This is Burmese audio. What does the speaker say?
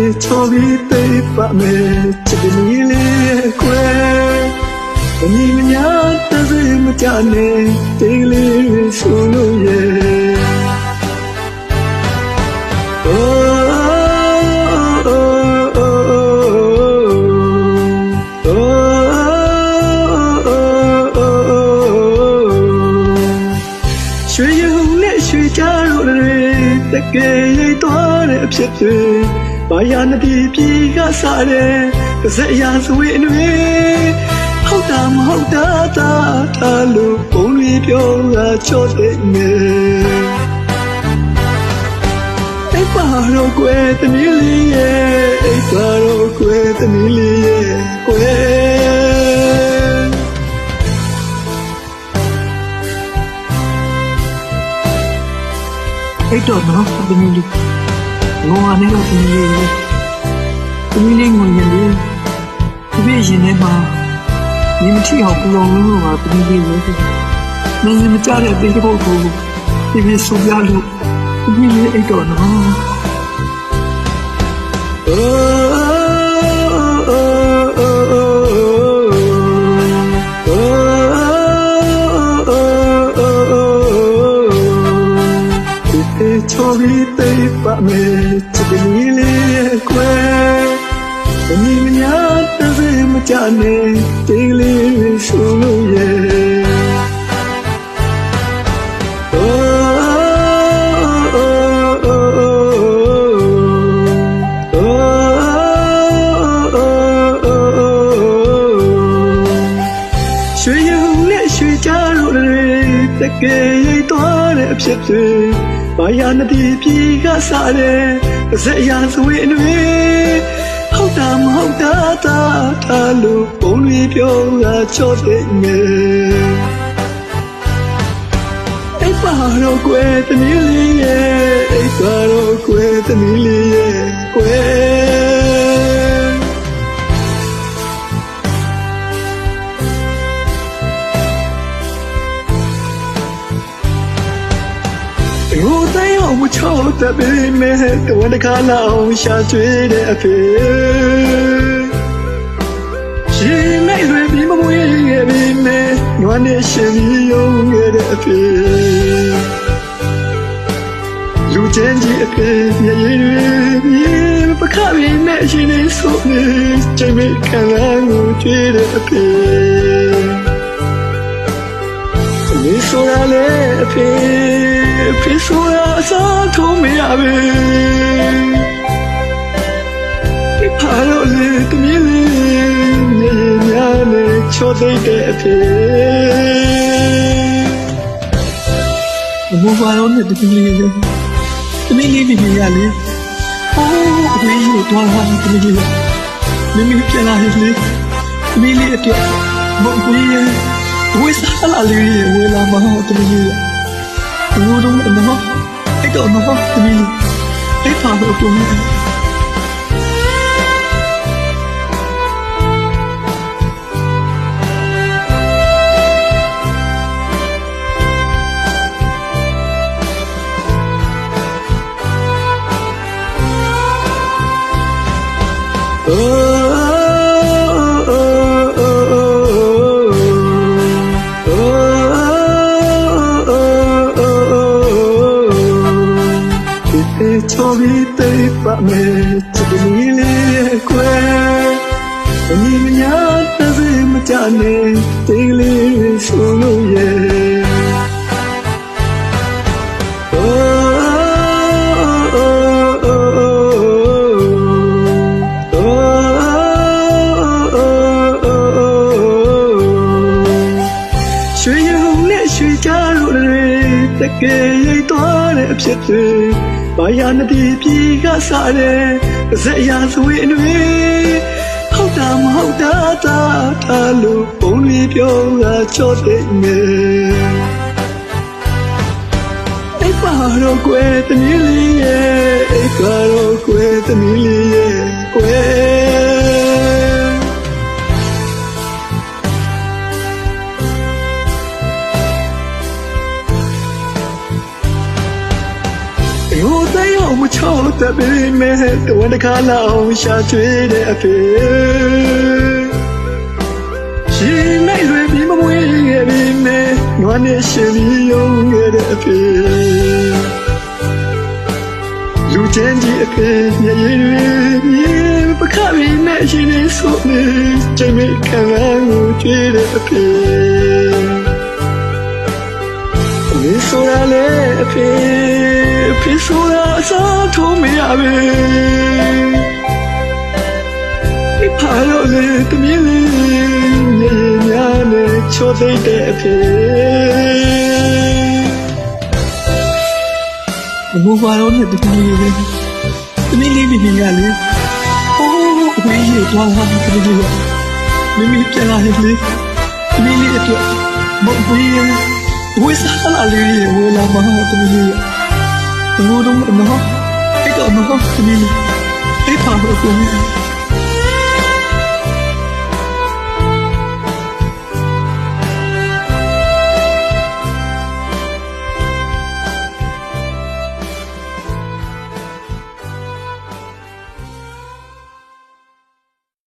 e choli te fa me che de ni le kwe ni nya te se ma cha ne te le shu lo ye oh ရွှေရုံနဲ့ရွှေကြားတို့တွေတကယ်ရိတ်သွားတဲ့အဖြစ်တွေ ဘာယာနတိပြေကစားတဲ့စက်ရာဇဝေတွေဟုတ်တာမဟုတ်တာသာထားလို့ဘုံတွေပြောတာချော့တဲ့ငယ်အိပ်ပါတော့ကွယ်တမီးလေးရဲ့အိပ်ပါတော့ကွယ်တမီးလေးရဲ့ကွယ်အဲ့တော့နော်သမီးလေး ငိုရနေတော့သမီးလေးလေသမီးလေးငိုရင်လေဒီပြည့်ရင်ထဲမှာညီမထီအောင်ပူလောင်လို့ပါသမီးလေးလေမင်းမကြတဲ့တေးဖို့ကိုဒီပြည့်ဆိုပြလို့သမီးလေးအဲ့တော့နော် မီးမညာတစေမကြနဲ့တိတ်လေးဆိုလို့ရဲ့ Oh, oh, oh, oh, oh, oh, oh. ရွှေရုံနဲ့ရွှေကြတို့တွေတကယ်ရိတ်သွားတဲ့အဖြစ်တွေဘာယာနတိပြေကစားတဲ့စက်ရာဇဝေတွေ ဟုတ်တာမဟုတ်တာသာထားလို့ဘုံတွေပြောတာချော့တဲ့ငယ်အိပ်ပါတော့ကွယ်တမီးလေးရဲ့အိပ်ပါတော့ကွယ်တမီးလေးရဲ့ကွယ် ရိုးသိမ်းအောင်မချောတတ်ပေမဲ့တဝန်တစ်ခါလောက်ရှာကျွေးတဲ့အဖေရှင်နိုင်လွယ်ပြီးမမွေးခဲ့ပေမဲ့ညွမ်းနေရှင်ပြီးရုံးခဲ့တဲ့အဖေလူချင်းကြီးအဖေရရင်တွေမြေပခပြင်းနဲ့ရှင်နေဆိုနေချိန်မခံလားကိုကြွေးတဲ့အဖေလူဆိုတာလေအဖေ ဖြစ်ဆိုရအစားထိုးမရပဲဒီပါလို့လေတမီးလေးနေများနေချောသိတဲ့အဖြစ်ဘဝရောနဲ့တမီးလေးလေးတမီးလေးဒီရလေအိုးအမေတို့တော်လာတမီးလေးမင်းမပြန်လာလေတမီးလေးအပြတ်ဘုံကြီးရဲ့ဝေးစားလာလေဝေးလာမဟုတ်တမီးလေး 우울한 엄마가 애도 엄마가 아니 애 바보 엄마가 Oh ဒီချော်ပြီးတိတ်ပါမယ်ချစ်သမီးလေးရဲ့ကွယ်မမီမညာတစေမကြနဲ့တိတ်လေးဆိုလို့ရဲ့ Oh, oh, oh, oh, oh, oh, oh. ရွှေရုံနဲ့ရွှေကြတို့တွေတကယ်ရိတ်သွားတဲ့အဖြစ်တွေ ဘာယာနတိပြေကစားတဲ့စက်ရာဇဝေတွေဟုတ်တာမဟုတ်တာသာထားလို့ဘုံတွေပြောတာချော့တဲ့ငယ်အိပ်ပါတော့ကွယ်တမီးလေးရဲ့အိပ်ပါတော့ကွယ်တမီးလေးရဲ့ကွယ် တတ်ပေမဲ့တဝက်တစ်ခါလောက်ရှာကျွေးတဲ့အဖေရှင်နိုင်လွယ်နဲ့ရှင်ပြီးရုံခဲ့တဲ့အဖေလူချမ်းကြီးအဖေရည်ရည်မြေပခါရီနဲ့ရှင်နေဆိုနေချိန်မိခံလာကိုကြွေးတဲ့အဖေမင်းဆိုရလေအဖေအဖေ ဆိုရအစားထိုးမရပဲဒီဖာလို့လေတမီးလေးရေများနဲ့ချိုးသိတဲ့အဖေဘမိုးပါတော့နဲ့တမီးလေးပဲတမီးလေးမိမိကလေအိုးအဝေးကြီးသွားလာတမီးလေးကမိမိပြန်လာတယ်လေတမီးလေးအတွက်မဟုတ်ဘူးဝိစားလာလေးဝလာမဟာတမီးလေး ဘမိုးတော့မဟုတ်အဲ့တော့မဟုတ်တမီးလေးအဲ့ပါတော့